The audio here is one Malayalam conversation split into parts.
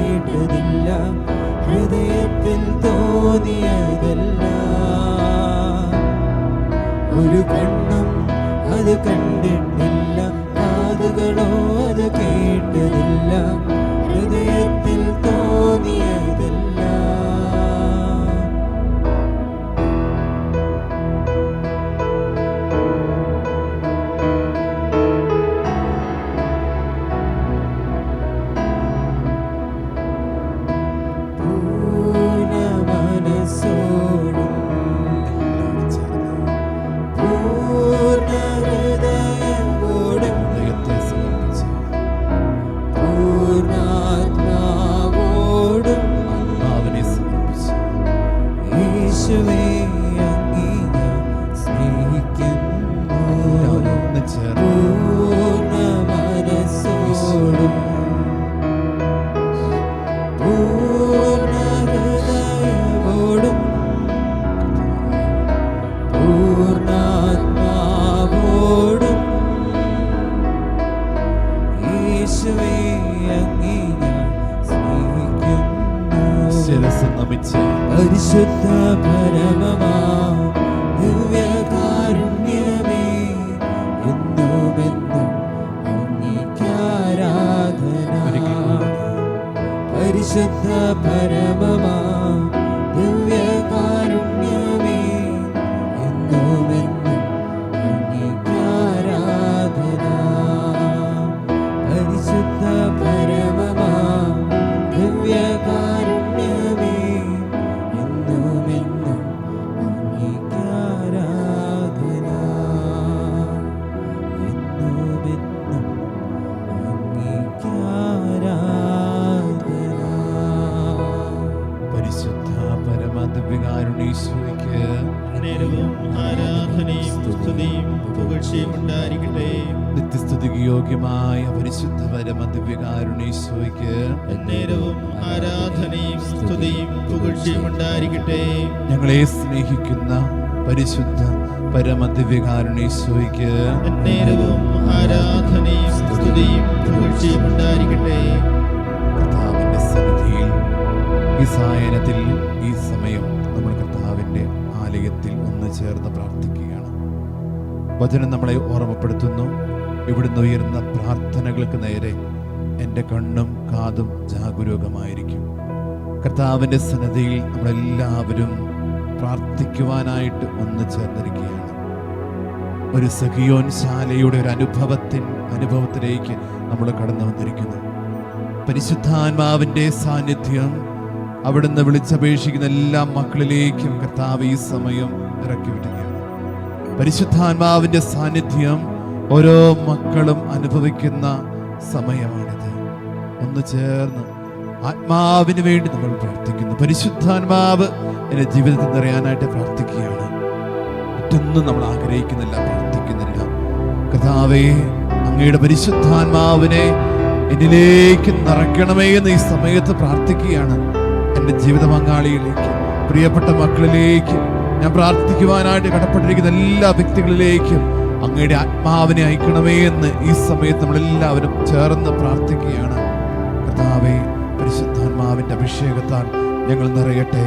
കേട്ടതില്ല ഹൃദയത്തിൽ തോന്നിയതല്ല. ഒരു കണ്ണും അത് കണ്ടിട്ടില്ല. കാതുകളോ അത് കേട്ടതില്ല. ഉണ്ടായിരിക്കട്ടെ ഞങ്ങളെ സ്നേഹിക്കുന്ന പരിശുദ്ധ പരമദിവ്യകാരുണീശ്വരിക്ക് നേരവും ആരാധനയും സ്തുതിയും പുകഴ്ചയും ഉണ്ടായിരിക്കട്ടെ. കർത്താവിന്റെ സന്നിധിയിൽ ഈ സായനത്തിൽ ഈ സമയം നമ്മൾ കർത്താവിന്റെ ആലയത്തിൽ ഒന്ന് ചേർന്ന് പ്രാർത്ഥിക്കുകയാണ്. വചനം നമ്മളെ ഓർമ്മപ്പെടുത്തുന്നു. ഇവിടുന്ന് ഉയരുന്ന പ്രാർത്ഥനകൾക്ക് നേരെ എന്റെ കണ്ണും കാതും ജാഗരൂകമായിരിക്കും. കർത്താവിന്റെ സന്നദ്ധയിൽ നമ്മളെല്ലാവരും പ്രാർത്ഥിക്കുവാനായിട്ട് ഒന്ന് ചേർന്നിരിക്കുകയാണ്. ഒരു സഖിയോൻ ശാലയുടെ ഒരു അനുഭവത്തിൻ അനുഭവത്തിലേക്ക് നമ്മൾ കടന്നു വന്നിരിക്കുന്നു. പരിശുദ്ധാത്മാവിന്റെ സാന്നിധ്യം അവിടുന്ന് വിളിച്ചപേക്ഷിക്കുന്ന എല്ലാ മക്കളിലേക്കും കർത്താവ് ഈ സമയം ഇറക്കി വിടുകയാണ്. പരിശുദ്ധാത്മാവിന്റെ സാന്നിധ്യം ഓരോ മക്കളും അനുഭവിക്കുന്ന സമയമാണിത്. ഒന്ന് ചേർന്ന് ആത്മാവിന് വേണ്ടി നമ്മൾ പ്രാർത്ഥിക്കുന്നു. പരിശുദ്ധാത്മാവ് എന്റെ ജീവിതത്തിൽ നിറയാനായിട്ട് പ്രാർത്ഥിക്കുകയാണ്. മറ്റൊന്നും നമ്മൾ ആഗ്രഹിക്കുന്നില്ല പ്രാർത്ഥിക്കുന്നില്ല. കർത്താവേ അങ്ങയുടെ പരിശുദ്ധാത്മാവിനെ എന്നിലേക്ക് നിറയ്ക്കണമേ എന്ന് ഈ സമയത്ത് പ്രാർത്ഥിക്കുകയാണ് എന്റെ ജീവിത പങ്കാളിയിലേക്ക് പ്രിയപ്പെട്ട മക്കളിലേക്ക്. ഞാൻ പ്രാർത്ഥിക്കുവാനായിട്ട് കടപ്പെട്ടിരിക്കുന്ന എല്ലാ വ്യക്തികളിലേക്കും അങ്ങയുടെ ആത്മാവിനെ അയക്കണമേ എന്ന് ഈ സമയത്ത് നമ്മളെല്ലാവരും ചേർന്ന് പ്രാർത്ഥിക്കുകയാണ്. കർത്താവെ പരിശുദ്ധാത്മാവിന്റെ അഭിഷേകത്താൽ ഞങ്ങൾ നിറയട്ടെ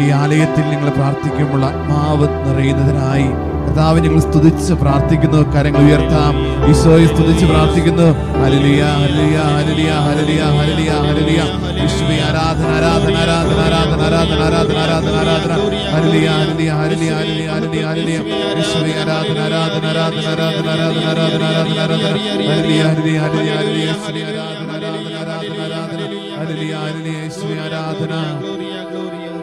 ഈ ആലയത്തിൽ നിങ്ങൾ പ്രാർത്ഥിക്കുമ്പോൾ ആത്മാവ് നിറയുന്നതിനായി കർത്താവ് ഞങ്ങൾ സ്തുതിച്ച് പ്രാർത്ഥിക്കുന്നു കരങ്ങൾ ഉയർത്താം ഈശോയെ സ്തുതിച്ച് പ്രാർത്ഥിക്കുന്നു ഹല്ലേലൂയ ഹല്ലേലൂയ ഹല്ലേലൂയ ഹല്ലേലൂയ ഹല്ലേലൂയ ഹല്ലേലൂയ വിഷ്ണു ആരാധന ആരാധന ആരാധന ആരാധന ആരാധന ആരാധന ആരാധന ആരാധന ഹല്ലേലൂയ ഹല്ലേലൂയ ഹല്ലേലൂയ ഹല്ലേലൂയ ഹല്ലേലൂയ ഹല്ലേലൂയ വിഷ്ണു ആരാധന ആരാധന ആരാധന ആരാധന ആരാധന ആരാധന ആരാധന ആരാധന ഹല്ലേലൂയ യേശുവേ ആരാധന ആരാധന ആരാധന ആരാധന.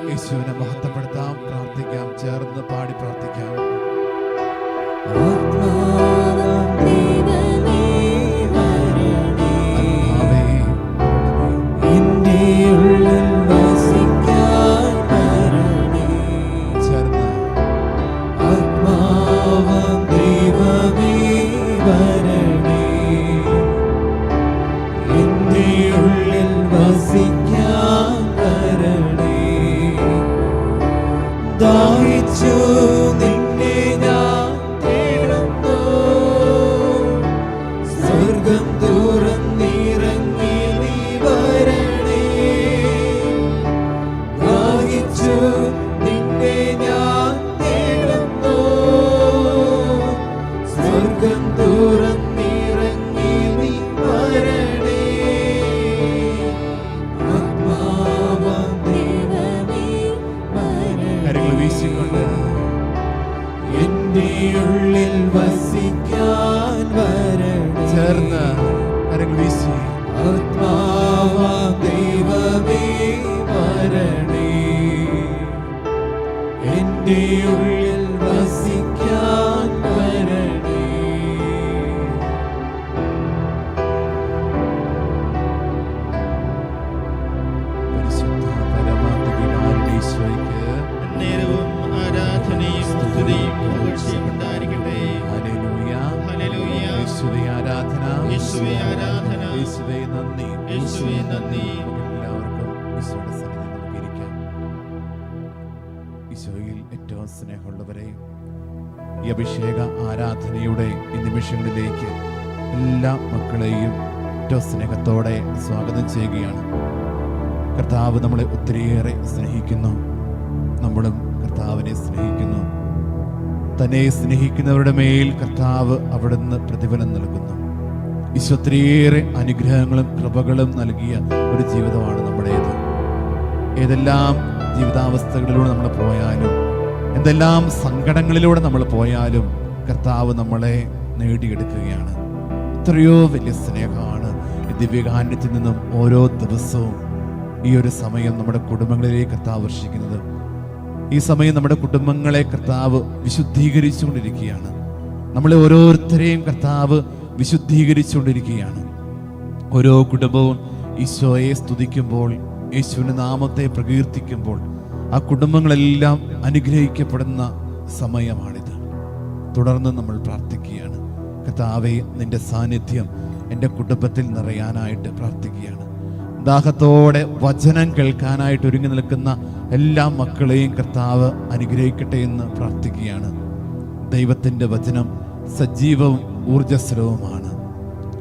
യേശുവിനെ മഹത്വപ്പെടുത്താം പ്രാർത്ഥിക്കാം ചേർന്ന് പാടി പ്രാർത്ഥിക്കാം. എന്റെ ഉള്ളിൽ വസിക്കാൻ വരണേ. ചേർന്ന് കരങ്ങൾ വീശി. ആത്മാവാം ദൈവമേ വരണേ. എന്റെ ഉള്ളിൽ വസിക്കാൻ യേശുവേ ആരാധന. യേശുവേ നന്ദി. യേശുവേ നന്ദി. എല്ലാവർക്കും ഈശോയുടെ സന്നിധി നമുക്ക് ഈശോയിൽ ഏറ്റവും സ്നേഹമുള്ളവരെ ഈ അഭിഷേക ആരാധനയുടെ ഈ നിമിഷങ്ങളിലേക്ക് എല്ലാ മക്കളെയും ഏറ്റവും സ്നേഹത്തോടെ സ്വാഗതം ചെയ്യുകയാണ്. കർത്താവ് നമ്മളെ ഒത്തിരിയേറെ സ്നേഹിക്കുന്നു. നമ്മളും കർത്താവിനെ സ്നേഹിക്കുന്നു. തന്നെ സ്നേഹിക്കുന്നവരുടെ മേൽ കർത്താവ് അവിടുന്ന് പ്രതിഫലം നൽകുന്നു. ഈശോ അനുഗ്രഹങ്ങളും കൃപകളും നൽകിയ ഒരു ജീവിതമാണ് നമ്മുടേത്. ഏതെല്ലാം ജീവിതാവസ്ഥകളിലൂടെ നമ്മൾ പോയാലും എന്തെല്ലാം സങ്കടങ്ങളിലൂടെ നമ്മൾ പോയാലും കർത്താവ് നമ്മളെ നേടിയെടുക്കുകയാണ്. എത്രയോ വലിയ സ്നേഹമാണ് ദിവ്യകാന്യത്തിൽ നിന്നും ഓരോ ദിവസവും ഈ ഒരു സമയം നമ്മുടെ കുടുംബങ്ങളിലേക്ക് കർത്താവ് വർഷിക്കുന്നത്. ഈ സമയം നമ്മുടെ കുടുംബങ്ങളെ കർത്താവ് വിശുദ്ധീകരിച്ചുകൊണ്ടിരിക്കുകയാണ്. നമ്മളെ ഓരോരുത്തരെയും കർത്താവ് വിശുദ്ധീകരിച്ചുകൊണ്ടിരിക്കുകയാണ്. ഓരോ കുടുംബവും ഈശോയെ സ്തുതിക്കുമ്പോൾ യേശുവിന്റെ നാമത്തെ പ്രകീർത്തിക്കുമ്പോൾ ആ കുടുംബങ്ങളെല്ലാം അനുഗ്രഹിക്കപ്പെടുന്ന സമയമാണിത്. തുടർന്ന് നമ്മൾ പ്രാർത്ഥിക്കുകയാണ്. കർത്താവെ നിന്റെ സാന്നിധ്യം എന്റെ കുടുംബത്തിൽ നിറയാനായിട്ട് പ്രാർത്ഥിക്കുകയാണ്. ദാഹത്തോടെ വചനം കേൾക്കാനായിട്ട് ഒരുങ്ങി നിൽക്കുന്ന എല്ലാ മക്കളെയും കർത്താവ് അനുഗ്രഹിക്കട്ടെ എന്ന് പ്രാർത്ഥിക്കുകയാണ്. ദൈവത്തിന്റെ വചനം സജീവവും ഊർജസ്വലവുമാണ്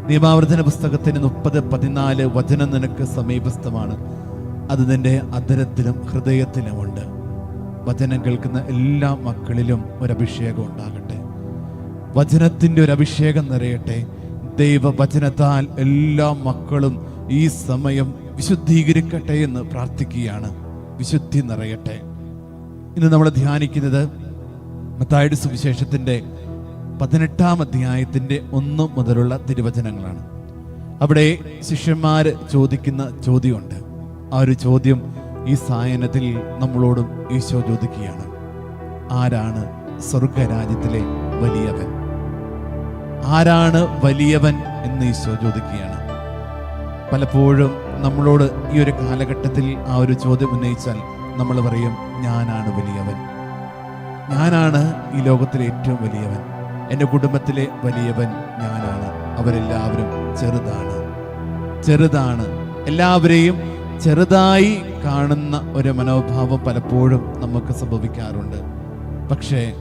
നിയമാവർത്തന പുസ്തകത്തിന് മുപ്പത് പതിനാല് വചനം നിനക്ക് സമീപസ്ഥമാണ്. അത് നിന്റെ അധരത്തിലും ഹൃദയത്തിലുമുണ്ട്. വചനം കേൾക്കുന്ന എല്ലാ മക്കളിലും ഒരു അഭിഷേകം ഉണ്ടാകട്ടെ. വചനത്തിന്റെ ഒരു അഭിഷേകം നിറയട്ടെ. ദൈവവചനത്താൽ എല്ലാ മക്കളും ഈ സമയം വിശുദ്ധീകരിക്കട്ടെ എന്ന് പ്രാർത്ഥിക്കുകയാണ്. വിശുദ്ധി നിറയട്ടെ. ഇന്ന് നമ്മൾ ധ്യാനിക്കുന്നത് മത്തായുടെ സുവിശേഷത്തിന്റെ പതിനെട്ടാം അധ്യായത്തിന്റെ ഒന്ന് മുതലുള്ള തിരുവചനങ്ങളാണ്. അവിടെ ശിഷ്യന്മാർ ചോദിക്കുന്ന ചോദ്യമുണ്ട്. ആ ഒരു ചോദ്യം ഈ സായനത്തിൽ നമ്മളോടും ഈശോ ചോദിക്കുകയാണ്. ആരാണ് സ്വർഗരാജ്യത്തിലെ വലിയവൻ? ആരാണ് വലിയവൻ എന്ന് ഈശോ ചോദിക്കുകയാണ്. പലപ്പോഴും നമ്മളോട് ഈ ഒരു കാലഘട്ടത്തിൽ ആ ഒരു ചോദ്യം ഉന്നയിച്ചാൽ നമ്മൾ പറയും ഞാനാണ് വലിയവൻ. ഞാനാണ് ഈ ലോകത്തിലെ ഏറ്റവും വലിയവൻ. എന്റെ കുടുംബത്തിലെ വലിയവൻ ഞാനാണ്. അവരെല്ലാവരും ചെറുതാണ്. ചെറുതാണ്. എല്ലാവരെയും ചെറുതായി കാണുന്ന ഒരു മനോഭാവം പലപ്പോഴും നമുക്ക് സംഭവിക്കാറുണ്ട്. പക്ഷേ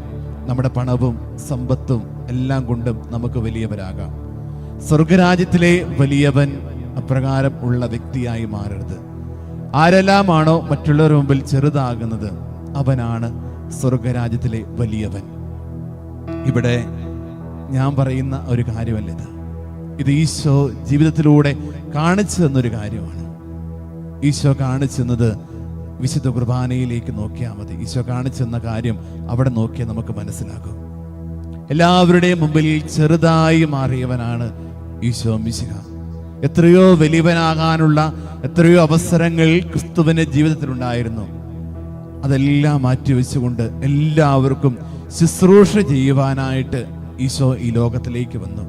നമ്മുടെ പണവും സമ്പത്തും എല്ലാം കൊണ്ടും നമുക്ക് വലിയവരാകാം. സ്വർഗരാജ്യത്തിലെ വലിയവൻ അപ്രകാരം ഉള്ള വ്യക്തിയായി മാറരുത്. ആരെല്ലാമാണോ മറ്റുള്ളവരുടെ മുമ്പിൽ ചെറുതാകുന്നത് അവനാണ് സ്വർഗരാജ്യത്തിലെ വലിയവൻ. ഇവിടെ ഞാൻ പറയുന്ന ഒരു കാര്യമല്ല ഇത്. ഇത് ഈശോ ജീവിതത്തിലൂടെ കാണിച്ചു തന്നൊരു കാര്യമാണ്. ഈശോ കാണിച്ചു തന്നത് വിശുദ്ധ കുർബാനയിലേക്ക് നോക്കിയാൽ മതി. ഈശോ കാണിച്ചു തന്ന കാര്യം അവിടെ നോക്കിയാൽ നമുക്ക് മനസ്സിലാകും. എല്ലാവരുടെയും മുമ്പിൽ ചെറുതായി മാറിയവനാണ് ഈശോ മിശിഹ. എത്രയോ വലിയവനാകാനുള്ള എത്രയോ അവസരങ്ങൾ ക്രിസ്തുവിന്റെ ജീവിതത്തിലുണ്ടായിരുന്നു. അതെല്ലാം മാറ്റിവെച്ചുകൊണ്ട് എല്ലാവർക്കും ശുശ്രൂഷ ചെയ്യുവാനായിട്ട് ഈശോ ഈ ലോകത്തിലേക്ക് വന്നു.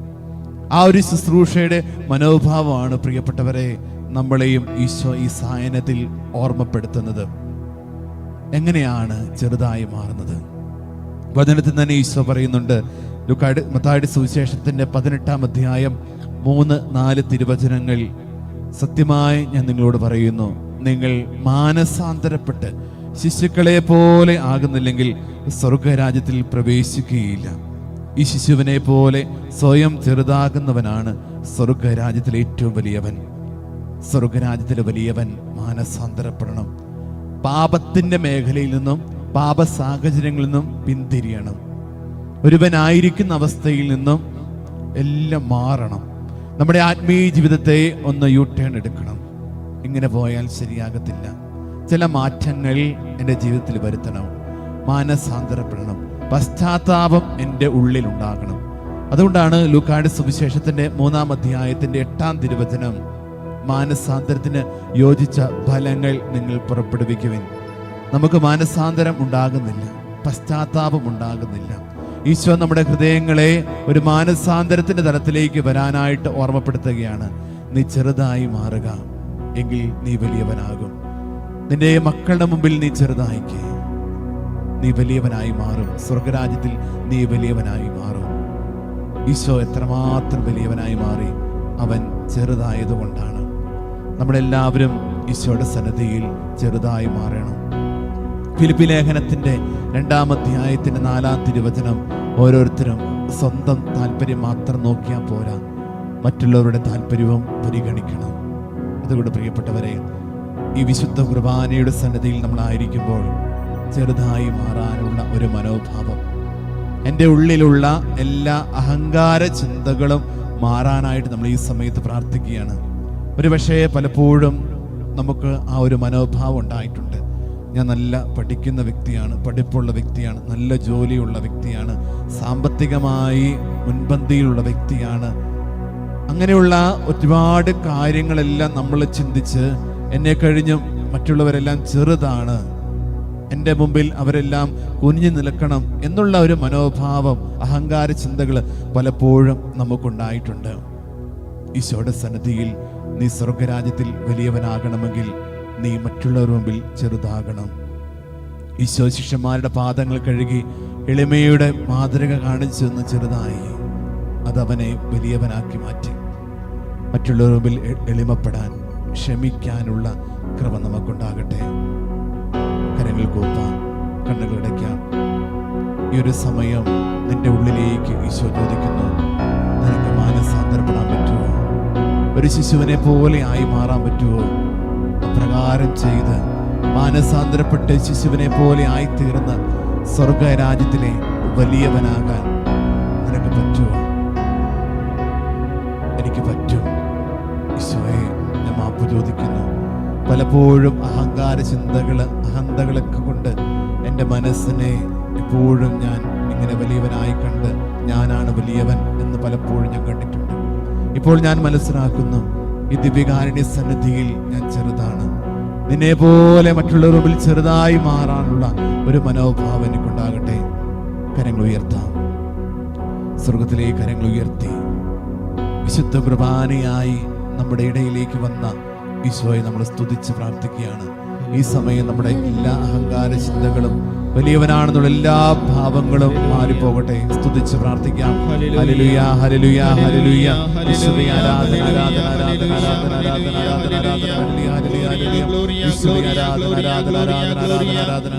ആ ഒരു ശുശ്രൂഷയുടെ മനോഭാവമാണ് പ്രിയപ്പെട്ടവരെ നമ്മളെയും ഈശോ ഈ സായനത്തിൽ ഓർമ്മപ്പെടുത്തുന്നത്. എങ്ങനെയാണ് ചെറുതായി മാറുന്നത്? വചനത്തിൽ തന്നെ ഈശോ പറയുന്നുണ്ട് ലുക്കാട് മത്തായുടെ സുവിശേഷത്തിന്റെ പതിനെട്ടാം അധ്യായം മൂന്ന് നാല് തിരുവചനങ്ങൾ സത്യമായി ഞാൻ നിങ്ങളോട് പറയുന്നു. നിങ്ങൾ മാനസാന്തരപ്പെട്ട് ശിശുക്കളെ പോലെ ആകുന്നില്ലെങ്കിൽ സ്വർഗരാജ്യത്തിൽ പ്രവേശിക്കുകയില്ല. ഈ ശിശുവിനെ പോലെ സ്വയം ചെറുതാകുന്നവനാണ് സ്വർഗരാജ്യത്തിലെ ഏറ്റവും വലിയവൻ. സ്വർഗരാജ്യത്തിലെ വലിയവൻ മാനസാന്തരപ്പെടണം. പാപത്തിന്റെ മേഖലയിൽ നിന്നും പാപ സാഹചര്യങ്ങളിൽ നിന്നും പിന്തിരിയണം. ഒരുവനായിരിക്കുന്ന അവസ്ഥയിൽ നിന്നും എല്ലാം മാറണം. നമ്മുടെ ആത്മീയ ജീവിതത്തെ ഒന്ന് യു ടേൺ എടുക്കണം. ഇങ്ങനെ പോയാൽ ശരിയാകത്തില്ല. ചില മാറ്റങ്ങൾ എന്റെ ജീവിതത്തിൽ വരുത്തണം. മാനസാന്തരപ്പെടണം. പശ്ചാത്താപം എന്റെ ഉള്ളിൽ ഉണ്ടാകണം അതുകൊണ്ടാണ് ലൂക്കാട് സുവിശേഷത്തിന്റെ മൂന്നാം അധ്യായത്തിന്റെ എട്ടാം തിരുവചനം മാനസാന്തരത്തിന് യോജിച്ച ഫലങ്ങൾ നിങ്ങൾ പുറപ്പെടുവിക്കുവിൻ. നമുക്ക് മാനസാന്തരം ഉണ്ടാകുന്നില്ല. പശ്ചാത്താപം ഉണ്ടാകുന്നില്ല. ഈശോ നമ്മുടെ ഹൃദയങ്ങളെ ഒരു മാനസാന്തരത്തിന്റെ തലത്തിലേക്ക് വരാനായിട്ട് ഓർമ്മപ്പെടുത്തുകയാണ്. നീ ചെറുതായി മാറുക എങ്കിൽ നീ വലിയവനാകും. നിന്റെ മക്കളുടെ മുമ്പിൽ നീ ചെറുതായിക്കേ. നീ വലിയവനായി മാറും. സ്വർഗരാജ്യത്തിൽ നീ വലിയവനായി മാറും. ഈശോ എത്രമാത്രം വലിയവനായി മാറി അവൻ ചെറുതായതുകൊണ്ടാണ്. നമ്മളെല്ലാവരും ഈശോയുടെ സന്നദ്ധിയിൽ ചെറുതായി മാറണം. ഫിലിപ്പി ലേഖനത്തിന്റെ രണ്ടാം അധ്യായത്തിന്റെ നാലാം തിരുവചനം ഓരോരുത്തരും സ്വന്തം താല്പര്യം മാത്രം നോക്കിയാൽ പോരാ. മറ്റുള്ളവരുടെ താല്പര്യവും പരിഗണിക്കണം. അതുകൊണ്ട് പ്രിയപ്പെട്ടവരെ ഈ വിശുദ്ധ കുർബാനയുടെ സന്നദ്ധിയിൽ നമ്മളായിരിക്കുമ്പോൾ ചെറുതായി മാറാനുള്ള ഒരു മനോഭാവം. എന്റെ ഉള്ളിലുള്ള എല്ലാ അഹങ്കാര ചിന്തകളും മാറാനായിട്ട് നമ്മൾ ഈ സമയത്ത് പ്രാർത്ഥിക്കുകയാണ്. ഒരു പക്ഷേ പലപ്പോഴും നമുക്ക് ആ ഒരു മനോഭാവം ഉണ്ടായിട്ടുണ്ട്. ഞാൻ നല്ല പഠിക്കുന്ന വ്യക്തിയാണ് പഠിപ്പുള്ള വ്യക്തിയാണ് നല്ല ജോലിയുള്ള വ്യക്തിയാണ് സാമ്പത്തികമായി മുൻപന്തിയിലുള്ള വ്യക്തിയാണ്. അങ്ങനെയുള്ള ഒരുപാട് കാര്യങ്ങളെല്ലാം നമ്മൾ ചിന്തിച്ച് എന്നെ കഴിഞ്ഞും മറ്റുള്ളവരെല്ലാം ചെറുതാണ്. എന്റെ മുമ്പിൽ അവരെല്ലാം കുനിഞ്ഞു നിൽക്കണം എന്നുള്ള ഒരു മനോഭാവം അഹങ്കാര ചിന്തകൾ പലപ്പോഴും നമുക്കുണ്ടായിട്ടുണ്ട്. ഈശോയുടെ സന്നദ്ധിയിൽ നീ സ്വർഗരാജ്യത്തിൽ വലിയവനാകണമെങ്കിൽ നീ മറ്റുള്ളവരുടെ മുമ്പിൽ ചെറുതാകണം. ഈശോ ശിഷ്യന്മാരുടെ പാദങ്ങൾ കഴുകി എളിമയുടെ മാതൃക കാണിച്ചു എന്ന് ചെറുതായി. അതവനെ വലിയവനാക്കി മാറ്റി. മറ്റുള്ളവരുടെ മുമ്പിൽ എളിമപ്പെടാൻ ക്ഷമിക്കാനുള്ള കൃപ നമുക്കുണ്ടാകട്ടെ. കരങ്ങൾ കൂത്താം കണ്ണുകൾ അടയ്ക്കാം ഈ ഒരു സമയം നിന്റെ ഉള്ളിലേക്ക് ഈശോ ചോദിക്കുന്നു. നിനക്ക് മാനസാന്തരപ്പെടാൻ പറ്റുമോ? ഒരു ശിശുവിനെ പോലെ ആയി മാറാൻ പറ്റുമോ? അപ്രകാരം ചെയ്ത് മാനസാന്തരപ്പെട്ട് ശിശുവിനെ പോലെ ആയിത്തീർന്ന് സ്വർഗരാജ്യത്തിലെ വലിയവനാകാൻ പലപ്പോഴും അഹങ്കാര ചിന്തകൾ അഹന്തകളൊക്കെ കൊണ്ട് എന്റെ മനസ്സിനെ എപ്പോഴും ഞാൻ ഇങ്ങനെ വലിയവനായി കണ്ട് ഞാനാണ് വലിയവൻ എന്ന് പലപ്പോഴും ഞാൻ കണ്ടിട്ടുണ്ട്. ഇപ്പോൾ ഞാൻ മനസ്സിലാക്കുന്നു ഈ ദിവ്യകാരുണ്യ സന്നിധിയിൽ ഞാൻ ചെറുതാണ്. നിന്നെ പോലെ മറ്റുള്ളവർ മുമ്പിൽ ചെറുതായി മാറാനുള്ള ഒരു മനോഭാവം എനിക്കുണ്ടാകട്ടെ. കരങ്ങൾ ഉയർത്താം. സ്വർഗത്തിലെ കരങ്ങൾ ഉയർത്തി. വിശുദ്ധ കുർബാനയായി നമ്മുടെ ഇടയിലേക്ക് വന്ന ഈശോയെ നമ്മൾ സ്തുതിച്ച് പ്രാർത്ഥിക്കുകയാണ് ഈ സമയം നമ്മുടെ എല്ലാ അഹങ്കാര ചിന്തകളും വലിയവനാണെന്നുള്ള എല്ലാ ഭാവങ്ങളും മാറിപ്പോകട്ടെ സ്തുതിച്ച് പ്രാർത്ഥിക്കാം ഹല്ലേലൂയ ഹല്ലേലൂയ ഈശോയെ ആരാധന ആരാധന ആരാധന ആരാധന ആരാധന ആരാധന ആരാധന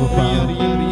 ഹല്ലേലൂയ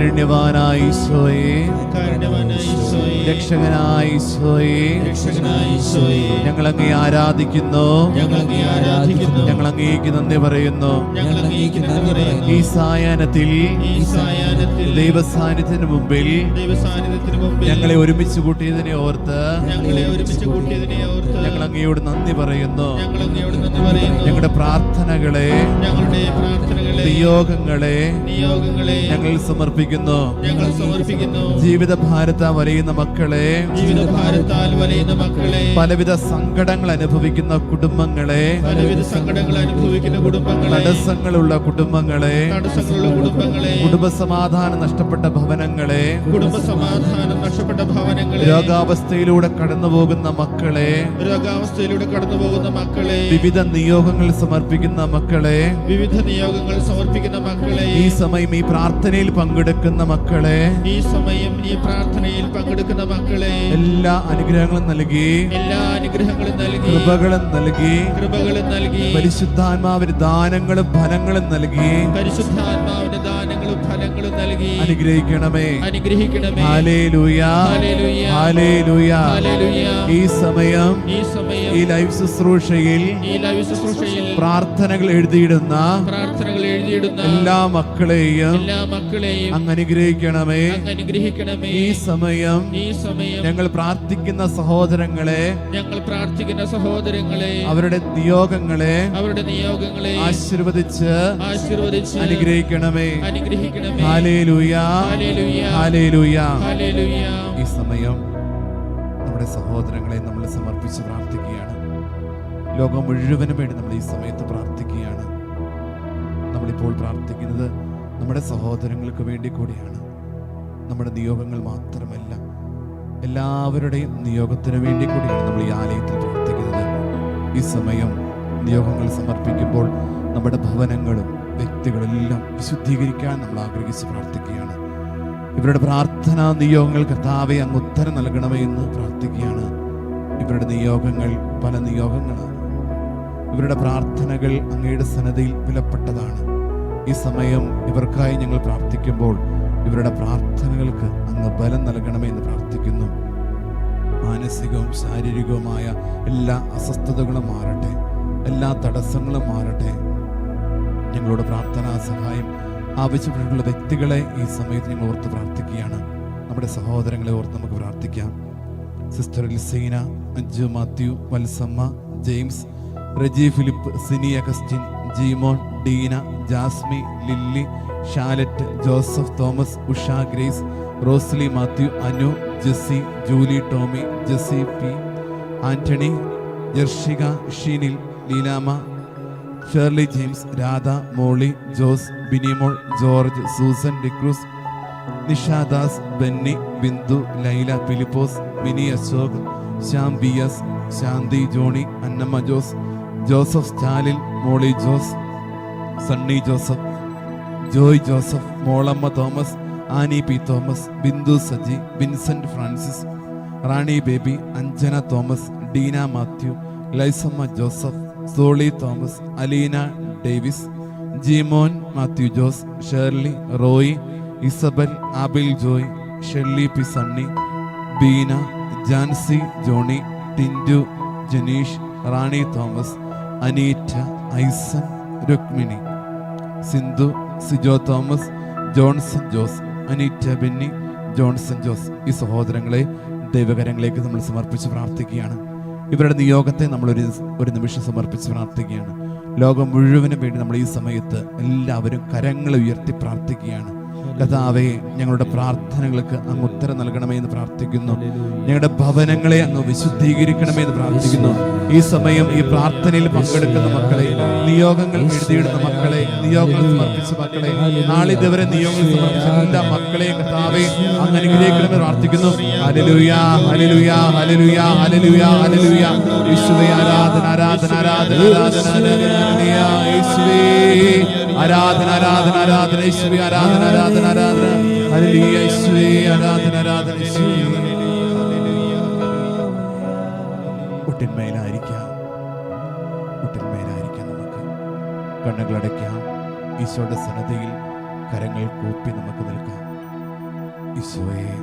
കാരുണ്യവാനായ ഈശോയെ. രക്ഷകനായ ഞങ്ങൾ അങ്ങേ ആരാധിക്കുന്നു. ഞങ്ങൾ അങ്ങേക്ക് നന്ദി പറയുന്നു. ഈ സായാഹ്നത്തിൽ ദൈവസാന്നിധ്യത്തിന് മുമ്പിൽ ഞങ്ങളെ ഒരുമിച്ച് കൂട്ടിയതിനെ ഓർത്ത് ഞങ്ങൾ അങ്ങയോട് നന്ദി പറയുന്നു. ഞങ്ങളുടെ പ്രാർത്ഥനകളെ നിയോഗങ്ങളെ ഞങ്ങൾ സമർപ്പിക്കുന്നു. ജീവിത സമർപ്പിക്കുന്നു. ജീവിത ഭാരത വലയുന്ന മക്കളെ ജീവിത ഭാരത്താൽ വലയുന്ന മക്കളെ പലവിധ സങ്കടങ്ങൾ അനുഭവിക്കുന്ന കുടുംബങ്ങളെ പലവിധ സങ്കടങ്ങൾ അനുഭവിക്കുന്ന കുടുംബങ്ങളെ തടസ്സങ്ങളുള്ള കുടുംബങ്ങളെ തടസ്സങ്ങളുള്ള കുടുംബങ്ങളെ കുടുംബസമാധാനം നഷ്ടപ്പെട്ട ഭവനങ്ങളെ കുടുംബസമാധാനം നഷ്ടപ്പെട്ട ഭവനങ്ങളെ രോഗാവസ്ഥയിലൂടെ കടന്നു പോകുന്ന മക്കളെ രോഗാവസ്ഥയിലൂടെ കടന്നു പോകുന്ന മക്കളെ വിവിധ നിയോഗങ്ങൾ സമർപ്പിക്കുന്ന മക്കളെ വിവിധ നിയോഗങ്ങൾ സമർപ്പിക്കുന്ന മക്കളെ ഈ സമയം ഈ പ്രാർത്ഥനയിൽ പങ്കെടുക്കുന്ന മക്കളെ ഈ സമയം ഈ പ്രാർത്ഥനയിൽ പങ്കെടുക്കുന്ന മക്കളെ എല്ലാ അനുഗ്രഹങ്ങളും നൽകി എല്ലാ അനുഗ്രഹങ്ങളും നൽകി കൃപകളും നൽകി കൃപകളും നൽകി പരിശുദ്ധാത്മാവിന് ദാനങ്ങളും ഫലങ്ങളും നൽകി പരിശുദ്ധാത്മാവിന് ദാനങ്ങളും ഫലങ്ങളും നൽകി അനുഗ്രഹിക്കണമേ. അനുഗ്രഹിക്കണമേ. ഈ സമയം ഈ സമയം ഈ ലൈവ് ശുശ്രൂഷയിൽ ഈ ലൈവ് ശുശ്രൂഷയിൽ പ്രാർത്ഥനകൾ എഴുതിയിടുന്ന പ്രാർത്ഥനകൾ എല്ലാ മക്കളെയും എല്ലാ മക്കളെയും അങ്ങ് അനുഗ്രഹിക്കണമേ. അനുഗ്രഹിക്കണമേ. ഈ സമയം ഈ സമയം ഞങ്ങൾ പ്രാർത്ഥിക്കുന്ന സഹോദരങ്ങളെ ഞങ്ങൾ പ്രാർത്ഥിക്കുന്ന സഹോദരങ്ങളെ അവരുടെ നിയോഗങ്ങളെ അവരുടെ നിയോഗങ്ങളെ ആശീർവദിച്ച് ആശീർവദിച്ച് അനുഗ്രഹിക്കണമേ. അനുഗ്രഹിക്കണമേ. ഹാലേലൂയ. ഈ സമയം നമ്മുടെ സഹോദരങ്ങളെ നമ്മൾ സമർപ്പിച്ച് പ്രാർത്ഥിക്കുകയാണ്. ലോകം മുഴുവനും വേണ്ടി നമ്മൾ ഈ സമയത്ത് പ്രാർത്ഥിക്കുകയാണ്. നമ്മളിപ്പോൾ പ്രാർത്ഥിക്കുന്നത് നമ്മുടെ സഹോദരങ്ങൾക്ക് വേണ്ടി കൂടിയാണ്. നമ്മുടെ നിയോഗങ്ങൾ മാത്രമല്ല എല്ലാവരുടെയും നിയോഗത്തിന് വേണ്ടി കൂടിയാണ് നമ്മൾ ഈ ആലയത്തിൽ പ്രവർത്തിക്കുന്നത് ഈ സമയം നിയോഗങ്ങൾ സമർപ്പിക്കുമ്പോൾ നമ്മുടെ ഭവനങ്ങളും വ്യക്തികളെല്ലാം വിശുദ്ധീകരിക്കാൻ നമ്മൾ ആഗ്രഹിച്ച് പ്രാർത്ഥിക്കുകയാണ്. ഇവരുടെ പ്രാർത്ഥനാ നിയോഗങ്ങൾ കർത്താവെ അങ്ങ് ഉത്തരം നൽകണമേ എന്ന് പ്രാർത്ഥിക്കുകയാണ്. ഇവരുടെ നിയോഗങ്ങൾ പല നിയോഗങ്ങളാണ്. ഇവരുടെ പ്രാർത്ഥനകൾ അങ്ങയുടെ സന്നദ്ധയിൽ വിലപ്പെട്ടതാണ്. ഈ സമയം ഇവർക്കായി ഞങ്ങൾ പ്രാർത്ഥിക്കുമ്പോൾ ഇവരുടെ പ്രാർത്ഥനകൾക്ക് അങ്ങ് ബലം നൽകണമേ എന്ന് പ്രാർത്ഥിക്കുന്നു. മാനസികവും ശാരീരികവുമായ എല്ലാ അസ്വസ്ഥതകളും മാറട്ടെ എല്ലാ തടസ്സങ്ങളും മാറട്ടെ. ഞങ്ങളുടെ പ്രാർത്ഥനാ സഹായം ആവശ്യപ്പെട്ടിട്ടുള്ള വ്യക്തികളെ ഈ സമയത്ത് ഞങ്ങൾ ഓർത്ത് പ്രാർത്ഥിക്കുകയാണ്. നമ്മുടെ സഹോദരങ്ങളെ ഓർത്ത് നമുക്ക് പ്രാർത്ഥിക്കാം. Sister Liseena Anju Mathew Valsamma James Reji Philip Sini Augustine Jeemon Deena Jasmi Lilly Shalet Joseph Thomas Usha Grace Rosly Mathew Anu Jessy Julie Tommy Jessy P Antony Jarshika Sheenil Leelama Shirley James Radha Molly Jose Binimol George Susan D'Cruz Nishadas Benny Bindu Laila Philipose Mini Ashok Shyam B S Shanti Johnny Annamma Jose Joseph Stalin Molly Jose Sunny Joseph Joy Joseph Molamma Thomas Annie P Thomas Bindu Saji Vincent Francis Rani Baby Anjana Thomas Deena Mathew Lizamma Joseph Soly Thomas Aleena Davis Jimon Mathew Jose Shirley Roy Isabel Abil Joy Shelly P Sunny Beena Jancy Johnny Tindu Janeesh Rani Thomas Aneeta Aison Rukmini Sindhu Sijo Thomas Johnson Jose Aneeta Benny Johnson Jose. ഈ സഹോദരങ്ങളെ ദൈവകരങ്ങളിലേക്ക് നമ്മൾ സമർപ്പിച്ച് പ്രാർത്ഥിക്കുകയാണ്. ഇവരുടെ നിയോഗത്തെ നമ്മൾ ഒരു ഒരു നിമിഷം സമർപ്പിച്ച് പ്രാർത്ഥിക്കുകയാണ്. ലോകം മുഴുവനും വേണ്ടി നമ്മൾ ഈ സമയത്ത് എല്ലാവരും കരങ്ങൾ ഉയർത്തി പ്രാർത്ഥിക്കുകയാണ്. കഥാവെ ഞങ്ങളുടെ പ്രാർത്ഥനകൾക്ക് അങ്ങ് ഉത്തരം നൽകണമേ എന്ന് പ്രാർത്ഥിക്കുന്നു. ഞങ്ങളുടെ ഭവനങ്ങളെ അങ്ങ് വിശുദ്ധീകരിക്കണമേ എന്ന് പ്രാർത്ഥിക്കുന്നു. ഈ സമയം ഈ പ്രാർത്ഥനയിൽ പങ്കെടുക്കുന്ന മക്കളെ നിയോഗങ്ങൾ എഴുതിയിടുന്ന മക്കളെ നിയോഗങ്ങൾ സമർപ്പിച്ച മക്കളെ നാളെ ഇതുവരെ നിയോഗങ്ങൾ സമർപ്പിച്ച എല്ലാ മക്കളെയും കഥാവെ അങ്ങ് അനുഗ്രഹിക്കണമെന്ന് പ്രാർത്ഥിക്കുന്നു. ഹല്ലേലൂയ ഹല്ലേലൂയ ഹല്ലേലൂയ ഹല്ലേലൂയ ഹല്ലേലൂയ. യേശുവേ ആരാധന ആരാധന ആരാധന ആരാധന ആരാധന യേശുവേ. ആരാധന ആരാധന ആരാധന യേശുവേ ആരാധന ആരാധന ആരാധന. ആരാധന ആരാധന യേശുവേ. മുട്ടിന്മേലായിരിക്കാം മുട്ടിന്മേലായിരിക്കാം നമുക്ക്. കണ്ണുകളടയ്ക്കാം ഈശോയുടെ സന്നദ്ധയിൽ കരങ്ങൾ കൂപ്പി നമുക്ക് നിൽക്കാം. ഈശോയെ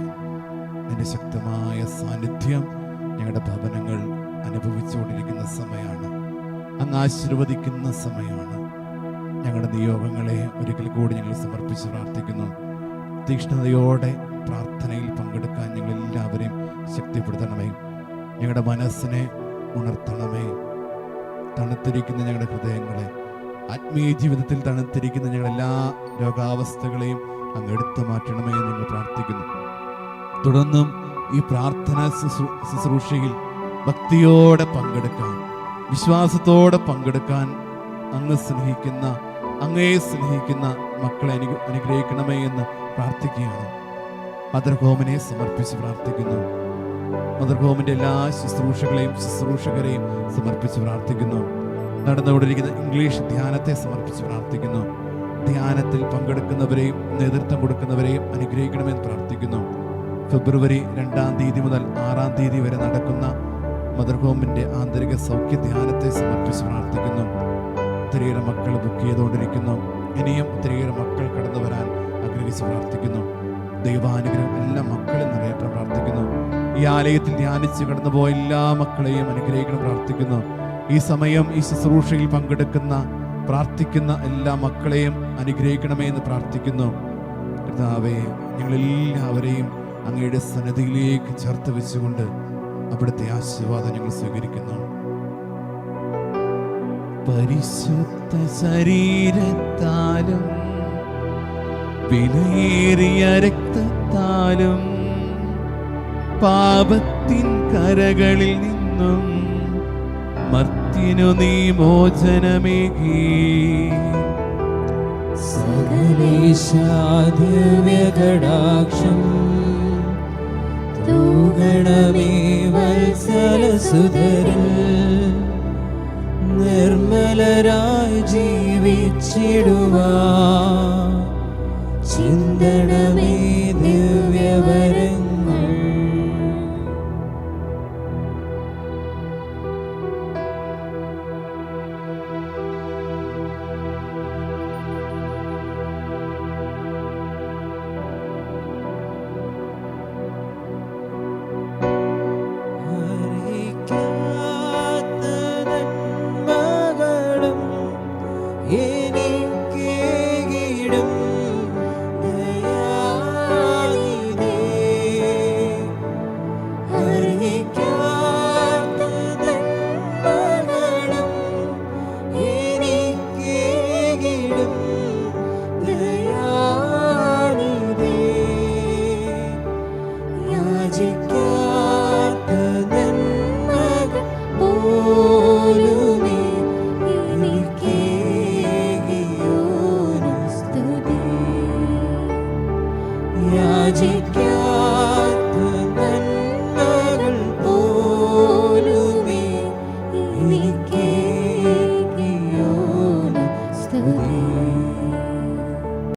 നിന്റെ ശക്തമായ സാന്നിധ്യം ഞങ്ങളുടെ ഭവനങ്ങൾ അനുഭവിച്ചുകൊണ്ടിരിക്കുന്ന സമയമാണ്. അങ്ങ് ആശീർവദിക്കുന്ന സമയമാണ്. ഞങ്ങളുടെ നിയോഗങ്ങളെ ഒരിക്കൽ കൂടി ഞങ്ങൾ സമർപ്പിച്ച് പ്രാർത്ഥിക്കുന്നു. തീക്ഷ്ണതയോടെ പ്രാർത്ഥനയിൽ പങ്കെടുക്കാൻ ഞങ്ങൾ എല്ലാവരെയും ശക്തിപ്പെടുത്തണമേ. ഞങ്ങളുടെ മനസ്സിനെ ഉണർത്തണമേ. തണുത്തിരിക്കുന്ന ഞങ്ങളുടെ ഹൃദയങ്ങളെ ആത്മീയ ജീവിതത്തിൽ തണുത്തിരിക്കുന്ന ഞങ്ങളുടെ എല്ലാ രോഗാവസ്ഥകളെയും അങ്ങ് എടുത്തു മാറ്റണമേ എന്ന് ഞങ്ങൾ പ്രാർത്ഥിക്കുന്നു. തുടർന്നും ഈ പ്രാർത്ഥന ശുശ്രൂഷയിൽ ഭക്തിയോടെ പങ്കെടുക്കാൻ വിശ്വാസത്തോടെ പങ്കെടുക്കാൻ അങ്ങ് സ്നേഹിക്കുന്ന അങ്ങയെ സ്നേഹിക്കുന്ന മക്കളെ അനു അനുഗ്രഹിക്കണമേ എന്ന് പ്രാർത്ഥിക്കുകയാണ്. മദർ ഹോമിനെ സമർപ്പിച്ച് പ്രാർത്ഥിക്കുന്നു. മദർ ഹോമിന്റെ എല്ലാ ശുശ്രൂഷകളെയും ശുശ്രൂഷകരെയും സമർപ്പിച്ച് പ്രാർത്ഥിക്കുന്നു. നടന്നുകൊണ്ടിരിക്കുന്ന ഇംഗ്ലീഷ് ധ്യാനത്തെ സമർപ്പിച്ച് പ്രാർത്ഥിക്കുന്നു. ധ്യാനത്തിൽ പങ്കെടുക്കുന്നവരെയും നേതൃത്വം കൊടുക്കുന്നവരെയും അനുഗ്രഹിക്കണമെന്ന് പ്രാർത്ഥിക്കുന്നു. ഫെബ്രുവരി രണ്ടാം തീയതി മുതൽ ആറാം തീയതി വരെ നടക്കുന്ന മദർ ഹോമിന്റെ ആന്തരിക സൗഖ്യ ധ്യാനത്തെ സമർപ്പിച്ച് പ്രാർത്ഥിക്കുന്നു. ഒത്തിരിയേറെ മക്കൾ ബുക്ക് ചെയ്തുകൊണ്ടിരിക്കുന്നു ഇനിയും ഒത്തിരിയേറെ മക്കൾ കടന്നു വരാൻ ആഗ്രഹിച്ച് പ്രാർത്ഥിക്കുന്നു. ദൈവാനുഗ്രഹം എല്ലാ മക്കളും നിറയേറ്റം പ്രാർത്ഥിക്കുന്നു. ഈ ആലയത്തിൽ ധ്യാനിച്ച് കടന്നുപോയ എല്ലാ മക്കളെയും അനുഗ്രഹിക്കണം പ്രാർത്ഥിക്കുന്നു. ഈ സമയം ഈ ശുശ്രൂഷയിൽ പങ്കെടുക്കുന്ന പ്രാർത്ഥിക്കുന്ന എല്ലാ മക്കളെയും അനുഗ്രഹിക്കണമേ എന്ന് പ്രാർത്ഥിക്കുന്നു. കർത്താവേ ഞങ്ങളെല്ലാവരെയും അങ്ങയുടെ സന്നദ്ധിയിലേക്ക് ചേർത്ത് വെച്ചുകൊണ്ട് അവിടുത്തെ ആശീർവാദം ഞങ്ങൾ സ്വീകരിക്കുന്നു. പരിശുദ്ധ ശരീരത്താലും വിലയേറിയ രക്തത്താലും പാപത്തിൻ കരകളിൽ നിന്നും മർത്തിനു നീ മോചനമേകി സകലേശാദിവ്യകടാക്ഷം തൂഗണമേ വത്സലസുധരിൽ നിർമ്മലരായി ജീവിച്ചിടുവാ ചിന്തണമേ ദിവ്യവരങ്ങൾ